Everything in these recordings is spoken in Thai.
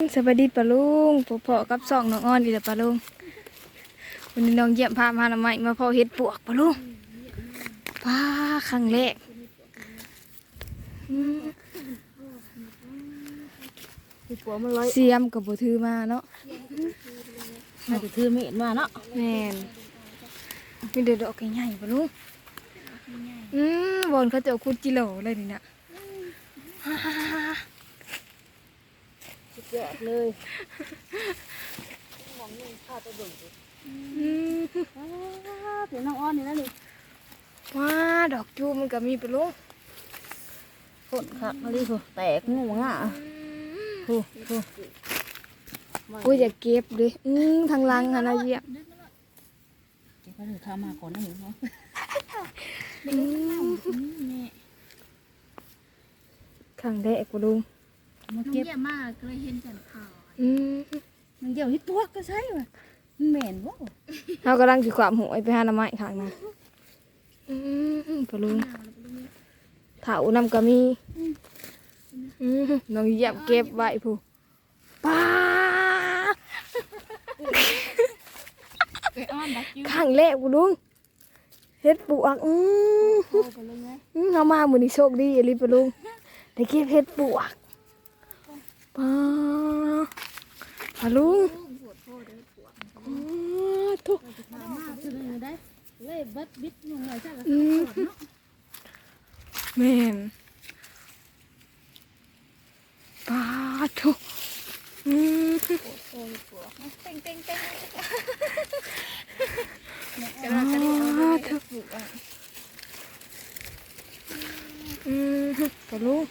สวัสดีปะลุงพ่อพ่อกับสองน้องอ้อนอีกแล้วปะลุงวันนี้น้องเยี่ยมพามาหน่อไม้มาพ่อเฮ็ดปวกปะลุงป้าครั้งแรกอืมคือปัวมันร้อยเสียมกับบ่ถือมาเนาะอาจจะถือมีดมาเนาะแม่นมีเด็ดดอกใหญ่ๆปะลุงอืมบอนเขาจะเอาคุดจิโหลเลยนี่น่ะ สุดยอดเลยอืมเดี๋ยวน้องอ้อนนี่นะนี่ว้าดอกจูบมันก็มีปะลุงฝนคักมาดิผู้แตกงูง่ะผู้ผู้กูอยากเก็บดิอืมทางหลังหั่นน่ะเยี่ยมเดี๋ยวก็ถือทำมาก่อนนะหนูเนาะครั้งแรกปะลุง มาน้องเก็บ เยี่ยมมากเลยเห็นแต่ข่าวอืมมันเดี่ยวที่ตัวก็ใช่ว่ะมันเหม็นวะเรากำลังสิความหวยไปหาหน้ำไม้ข้างหนะอืมปะลุงเถานำก็มีอืมน้องเหยียบเก็บไว้ผู้ป้าไปอ้อนดักยูข้างแรกปะลุงเฮ็ดปลวกอืม โอ้ไปเลยไงอืมเรามามื้อนี้โชคดีอีหลีปะลุงได้เก็บเฮ็ดปลวก ป้าปะลุงอ๋อทุกมามาจะเลยบัดบิดยังไงจ้าอืมแม่นปาทุอืมเต็งเต็งเต็งปาทุอืมปะลุง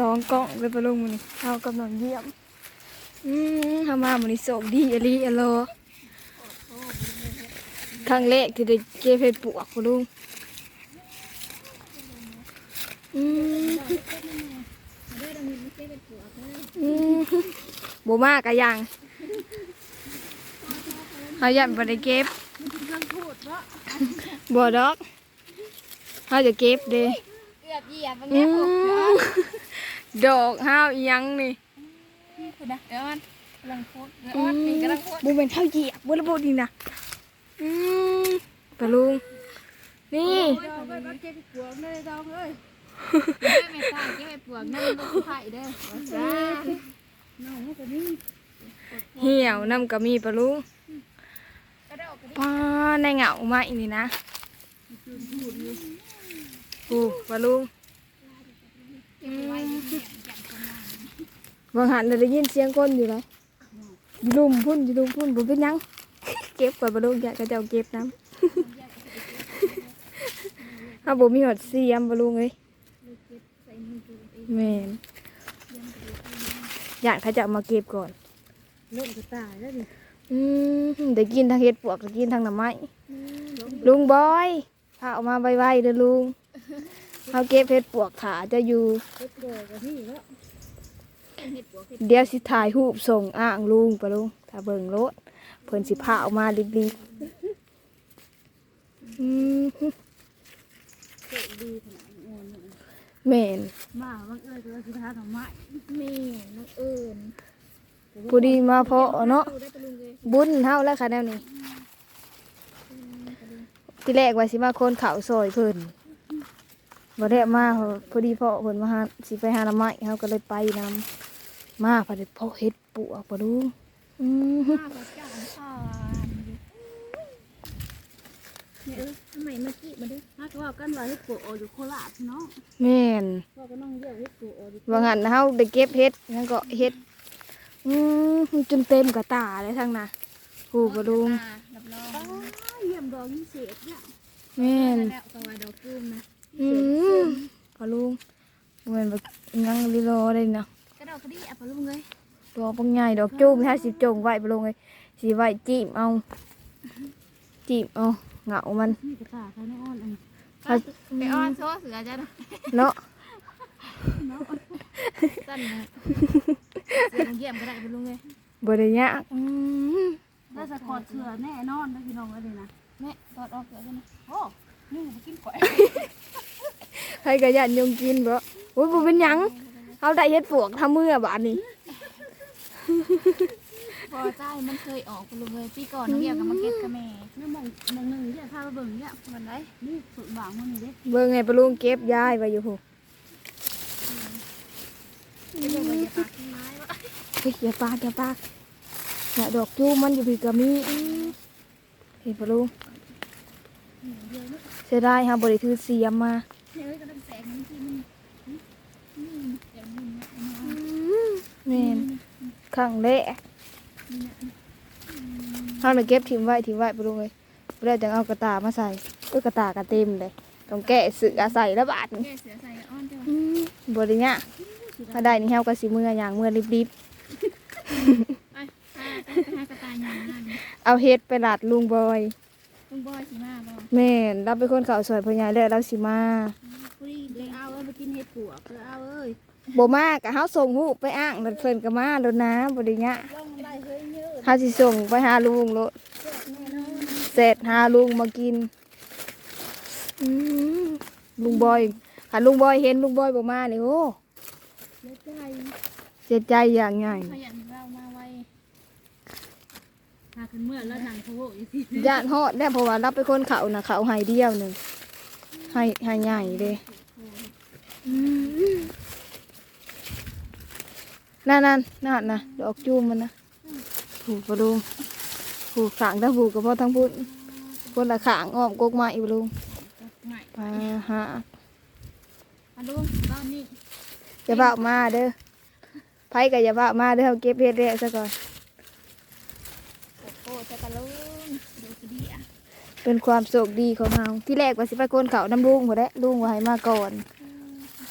สองกล่องเลยปะลุงมันนี่เอากำลังเยี่ยม อืมทำมามันนี่โศกดีอลีอโลครั้งแรกที่ได้เก็บเห็ดปวกปะลุงอืมอืมบ่มากอะยังเขายันบ่ได้เก็บบ่ดอกเขาจะเก็บเด้เกือบเหยียบมันอืเนี้ยผมม ดอกห้าวอีหยังนี่คุณนะเดี๋ยวอ้อนกำลังพูดเดี๋ยวอือ้อนมมีกำลังพูดบ่เป็นเท่าเหยียบบ่ระบบนี่นะอืมปะลุง นี่เก็บปวกเลยดองเลยไม่ไม่ตายเก็บปวกนั่นลูกไผ่เด้อจ้าน้องมันก็นี่เหี่ยวนำก็มีปะลุงกระโดดกระดิ่งป้าในเหงามาอีนี่นะโอ้ปะลุง เก็บไว้เนี่ย บางหันเราได้ยินเสียงคนอยู่เลยอยู่ลุมพุ่นอยู่ลุมพุ่นผมเป็นหยังเก็บกว่าบรรลุอยากกระเจ้าเก็บน้ำถ้าบ่มีหอดเสียมบรรลุเลยแม่นอยากถ้าจะเอามาเก็บก่อนเล่นก็ตายแล้วนี่อืมได้กินทั้งเห็ดปวกได้กินทั้งหน่อไม้ลุงบอยพาออกมาไวๆเด้อลุงเอาเก็บเห็ดปวกขาจะอยู่เล็กเดียวกับนี่แล้ว เห็ดปวกเห็ดเดี๋ยวสิถ่ายรูปส่งอ้างลุงปะลุงถ้าเบิ่งรถเพิ่นสิพาออกมารีบๆอืมเกิดดีขนาดนี้อ่อนเนี่ยแม่นมาบังเอิญตัวสุดท้ายของไม้แม่น้องเอิญผู้ดีมาเพาะเนาะดูได้ตะลุงเลยบุญเฮาแล้วค่ะแนวนี้ที่แรกว่าสิมาคนเขาซอยเพิ่นบ่ได้มาพอดีเพาะเพิ่นมาหาสิไปหาหน้ำไม้เฮาก็เลยไปนำ มาพอดีเพาะเฮ็ดปวกปะลุงอืมข้าวกับจ้างข้าวเนี่ยเออทำไมเมื่อกี้มาดูถ้าว่ากันว่าให้ปลูกออยู่โคราชเนาะแม่นพ่อก็น้องเรียกให้ปลูกออยู่ว่างั้นเฮาได้เก็บเฮ็ดนั่นก็เฮ็ดอืมจนเต็มกระตาเลยทั้งน่ะผู้ปะลุงรับรองเยี่ยมดอกยิ่งเศษเนี่ยแม่นแล้วก็ว่าดอกกุ้มนะอืมปะลุงเหมือนแบบยังลีรอเลยเนาะกระด อกกระดิ่งอะปะลุงเลยดอกปังใหญ่ดอกจุ้มถ้าสิจงไว้ปะลุงเลยสิไว้จีบเอาจีบเอาเหงามันนี่กระตาเขาไม่อ่อนอันเอาไปอ้อนโซ่เสือจ้ะเนาะสั้นนะเสือเยี่ยมก็ได้ปะลุงเลยบ่ได้ยากอืมถ้าสะกอดเสือแน่นอนนะพี่น้องเลยนะแม่ตอดออกเสือกันนะโอ้นี่มากินก๋วยใครก็ยันยงกินบ่โอ้ยบ่เป็นหยัง เอาได้เฮ็ดปวกทำมือบาดนี้พอใจมันเคยออกไปลงเลยพี่ก่อนน้องเดียวกับมาเก็ตกับแม่นี่มองมองหนึ่งเนี่ยพาไปเบิ่งเนี่ยวันไหนนี่ฝึกหวังมันนี่เด้เบิ่งไงปะลุงเก็บย้ายไว้อยู่พูไม่ใช่ว่าจะปากทิ้งไม้วะเฮ้ยอย่าปากอย่าปากเนี่ยดอกจูมมันอยู่พี่ก็มีอื้อเห็นปะลุงเสียดายฮะบริถือเสียมมาเฮ้ยก็ต้องแสงมันที่มันนี่เดี๋ยวมันเนี่ย แม่น ข้างแรกเฮาน่ะเก็บถิ่มไว้ถิ่มไว้ปะลุงเอ้ยบ่ได้จังเอากระตามาใส่เอ้ยกระตากระเต็มเลยต้องแกะเสือใส่แล้วบาดนี่แก้เสือใส่อ้อนเจ้าอื้อบ่ได้เนี่ยากถ้าได้นี่เฮาก็สิมืออย่างมือรีบไปไปหากระต่ายยางนั่นๆเอาเฮ็ดไปลาดลุงบอยลุงบอยสิมาบ่แม่นเราเป็นคนเขาสวยพญายแล้วเราสิมาคุยเดี๋เด็ยวกเอาเอ้ยไปกินเห็ดปวกเดี๋ยวเอาเอ้ย บ่มากะเฮาส่งรูปไปอ้างแล้วเพิ่นก็มาแล้วนะบ่ได้เนี่ยากลองได้เฮ้ยเยอะเฮาสิส่งไปหาลุงโลดแน่นอนเสร็จหาลุงมากินอืมลุงบอยหาลุงบอยเห็นลุงบอยบ่มานี่โอ้เดี๋ยวใจเสียใจอย่างใหญ่ขยันเรามาไวพาขึ้นเมื่อแล้วหนังโผล่อยู่สิญาติฮอดได้เพราะว่าเราเป็นคนเขาน่ะเขาให้เดียวหนึงให้ให้ใหญ่เด้อืม นั่นนั่นนั่นนะดอกจูมมันนะผูกกระดุมผูกขางทั้งผูกกับพ่อทั้งพุ่นคนละขางอ้อมกกไม้อยู่ลุงใหม่ไปหามาลุงบ้านนี้อย่าเบามาเด้อไผก็อย่าเบามาเด้อเอาเก็บเฮ็ดแรกซะก่อนโอ้โหจะกระลุงดูสิดีอะเป็นความโชคดีของเฮาที่แรกว่าสิไปโกนเขาน้ำลุงบ่ได้ลุงว่าให้มาก่อน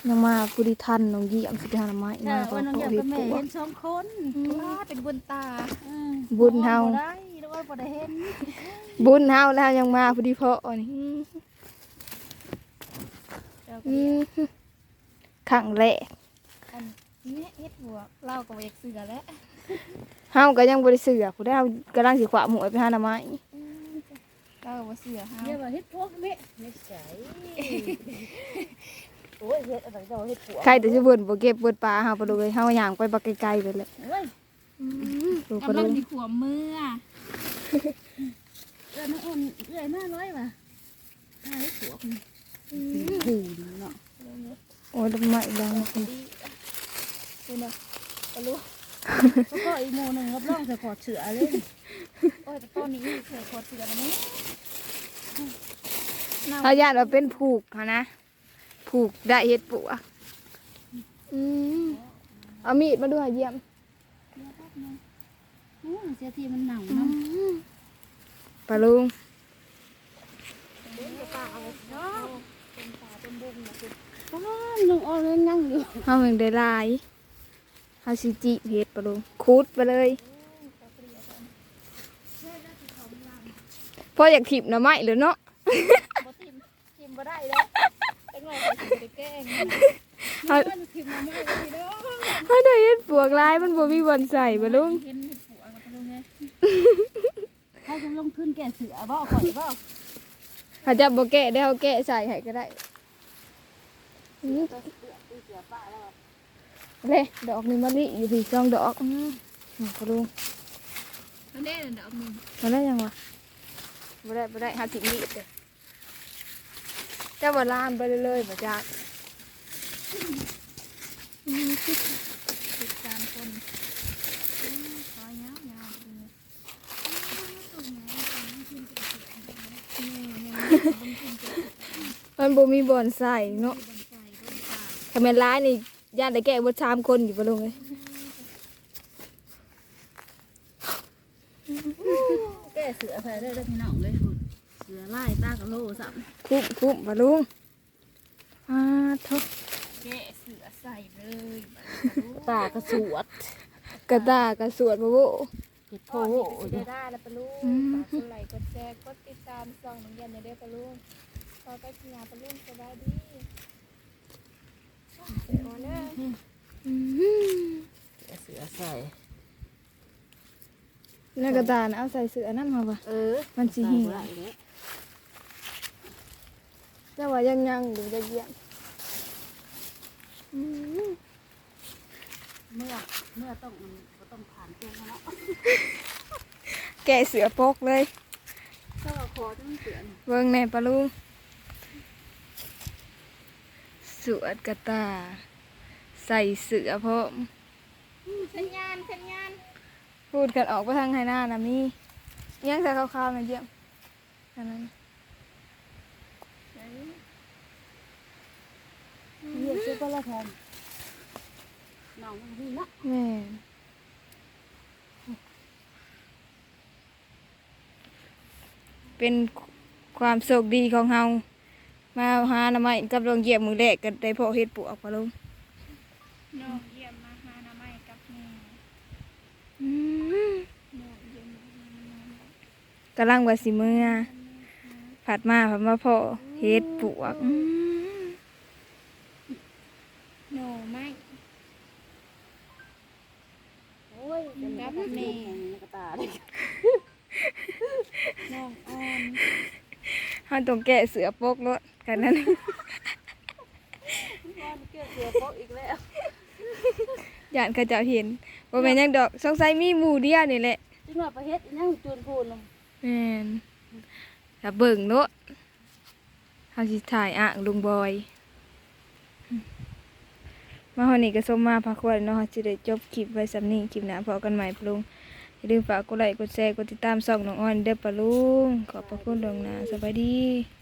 ยังมาผู้ที่ทันน้องเยี่ยมสิไปหาหน่อไม้แต่มาขอว่าน้องขเดีอยวเฮ็กัดบแม่ปัวเห็นสองคนว้าเป็นบุญตาอืมบุญเฮาบ่ได้แล้วว่าบ่ได้เห็นบุญเฮาแล้วยังมาผู้ที่เพาะนี่เจ้าอืมครั้งแรกเนี่ยเฮ็ดหัวเล่ากับเอกเสือแล้วเฮาก็ยังบ่ได้เสือผู้ได้เฮากำลังสิขวาหมวยไปหาหน่อไม้เล่ากับเสือเฮาเดี๋ยวว่าเห็ดพวกแม่ไม่ใช่ โอ้ยเห็ดอะไรเจ้าเห็ดปวกใครแต่สิเบิ่นบ่เก็บเบิ่นปลาเฮาไปเลยเฮาย่างไปบักไกลๆไปเลยเอ้ยดูไปกำเลลังยสิขวมมือเอ้ยน้องอ่อนเอ้ยมาร้อยว่ะหาเห็ดปวกนี่หูดีเนาะโอ้ยดอกไม้ดังคุณน่ะกระลุงแล้วก็อีกโมหนึงรับรองจะขอดเสือเลยโอ้ยแต่ต้นนี้เคยขอดเสือแล้วนี่เฮาญาติว่าเป็นผูกหันนะ ผูกได้เฮ็ดปัวอืมเอามีดมาด้วยเยี่ยมโอ้เสียทีมันหนังเนาะปลาลุงป้าน้องอ่อนยังนั่งอยู่เฮาเพิ่งได้หลายเฮาสิจิเฮ็ดปลาลุงคูดไปเลยพออยากถีบหน่อไม้เลยเนาะบ่ทิมทิมบ่ได้แล้ว จังหวะสิไปแกล้งเฮาทิมมาไม่ได้เด้อเฮาได้เฮ็ดปวกหลายมันบ่มีบอนใส่ปลาลุงเห็นเห็ดหัวกับกระลุงเนี่ยเขาจะลงทุนแก่เสือบ่ข่อยบ่เขาจะบ่แกะได้เฮาแกะใส่ให้ก็ได้อืมเลยดอกนี้มะลิอยู่พี่สองดอกอืมปลาลุงนั่นเด้ดอกนึงมาได้ยังวะมาได้มาได้หาถิ่มีดเล ยเจ้าบ่ลามไปเรื่อยๆบ่จักสิบสามคนขอยาวยามันบ่มีบ่อนใส่เนาะถ้าแม่นร้ายนี่ญาติได้แก่บ่ชามคนอยู่บ่ลงเลยแก่เสือใส่ได้ได้พี่น้องเลย คุณเสือไล่ตากะโลสับคุ้มคุ้มบ่ลุงอ่าทบแกะเสือใส่เลยตากระสวดกระตากระสวดบ่โวเห็ดโพโอ้โอ้ยได้ได้แล้วปะลุงฝากกดไลค์กดแชร์กดติดตามส่องหนังยันเด้อปะลุงพอไปกินยาปะลุงสบายดีเดี๋ยวเด้ออืมเสือใส่ แล้วกระตาน่ะเอาใส่เสื้อนั่นมาบ่เออมันสิเหี่ยใส่บ่ได้เจ้าว่ายังยังอยู่จะเยี่ยมอืมเมื่อเมื่อต้องมันก็ต้องผ่านเกณฑ์เนาะแกะเสือปกเลย ถ้าเราขอจะมันเตือนเบิ่งแน่ปะลุงสวดกระตา ใส่เสือพร้อม สัญญาณสัญญาณ พูดกันออกไปทางไหหน้านะมีเอี้ยังใส่ขาวๆนะเยี่ยมอันนั้นเรียกชื่อก็ละแทนน้องมันนี่นะแม่นเป็นความโชคดีของเฮามาหาหน้ำไม้กับโรงเยี่ยมมือแรกกันได้พอเฮ็ดปวกปะลุง น้องเยี่ยมมาหาหน้าไม้กับแม่ อืม น้องเยี่ยมมาหาหน้าไม้ กำลังว่าสิเมื่อผัดมาผัดมาพอเฮ็ดปวกอืมหน่อไม้โอ้ยเป็นแบบแม่กระตาเลยน้องอ่อนเฮาต้องแกะเสือปกรถกันนั้นพ่อมันเกิดเสียโป๊กอีกแล้วย่านเขาเจ้าเห็นบ่แม่นหยังดอกสงสัยมีหมู่เดียวนี่แหละจึงว่าประเฮ็ดอีนั่งจูนพูนลง แม่นถ้าเบิ่งเนาะเฮาสิถ่ายอ่างลุงบอย มาฮอนี้ก็สมมาพักควรเนาะเฮาสิได้จบคลิปไว้สำนี้คลิปหน้าพอกันใหม่ปลุงอย่าลืมฝากกดไลค์กดแชร์กดติดตามช่องน้องออนเด้อปะลุงขอบพระคุณดวงหน้าสวัสดี